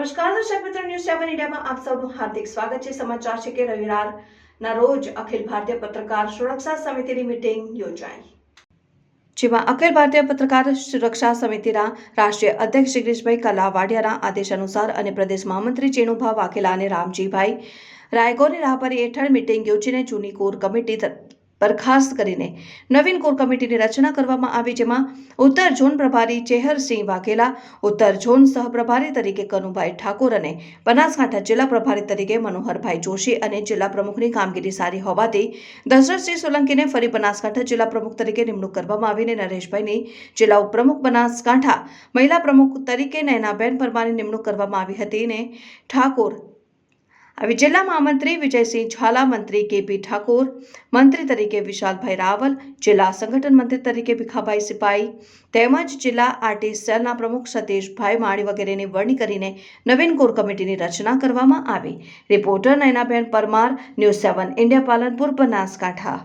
દર્શક મિત્રો, ન્યૂઝ સેવન ઇન્ડિયામાં આપ સૌનું હાર્દિક સ્વાગત છે. સમાચાર છે કે રવિવારના રોજ અખિલ ભારતીય પત્રકાર સુરક્ષા સમિતિની મીટિંગ યોજાઈ. જેમાં અખિલ ભારતીય પત્રકાર સુરક્ષા સમિતિના રાષ્ટ્રીય અધ્યક્ષ જગદીશભાઈ કલાવાડિયાના આદેશ અનુસાર અને પ્રદેશ મહામંત્રી ચેણુભા વાઘેલા અને રામજીભાઈ રાયગોની રાહબરી હેઠળ મીટિંગ યોજીને જૂની કોર કમિટી બરખાસ્ત કરીને નવીન કોર કમિટીની રચના કરવામાં આવી જેમાં ઉત્તર ઝોન પ્રભારી ચેહરસિંહ વાઘેલા, ઉત્તર ઝોન સહપ્રભારી તરીકે કનુભાઈ ઠાકોર અને બનાસકાંઠા જિલ્લા પ્રભારી તરીકે મનોહરભાઈ જોશી અને જિલ્લા પ્રમુખની કામગીરી સારી હોવાથી દશરથસિંહ સોલંકીને ફરી બનાસકાંઠા જિલ્લા પ્રમુખ તરીકે નિમણૂક કરવામાં આવીને નરેશભાઈની જિલ્લા ઉપપ્રમુખ બનાસકાંઠા મહિલા પ્રમુખ તરીકે નયનાબેન પરમારની નિમણૂક કરવામાં આવી હતી ને ઠાકોર આવી જિલ્લામાં મંત્રી વિજયસિંહ ઝાલા, મંત્રી કેપી ઠાકોર, મંત્રી તરીકે વિશાલભાઈ રાવલ, જિલ્લા સંગઠન મંત્રી તરીકે ભીખાભાઈ સિપાઈ તેમજ જિલ્લા આર્ટિસ્ટ સેલના પ્રમુખ સતીશભાઈ માળી વગેરેની વરણી કરીને નવીન કોર કમિટીની રચના કરવામાં આવી. Reporter Nayanaben Parmar, news seven India Palanpur, Banaskantha.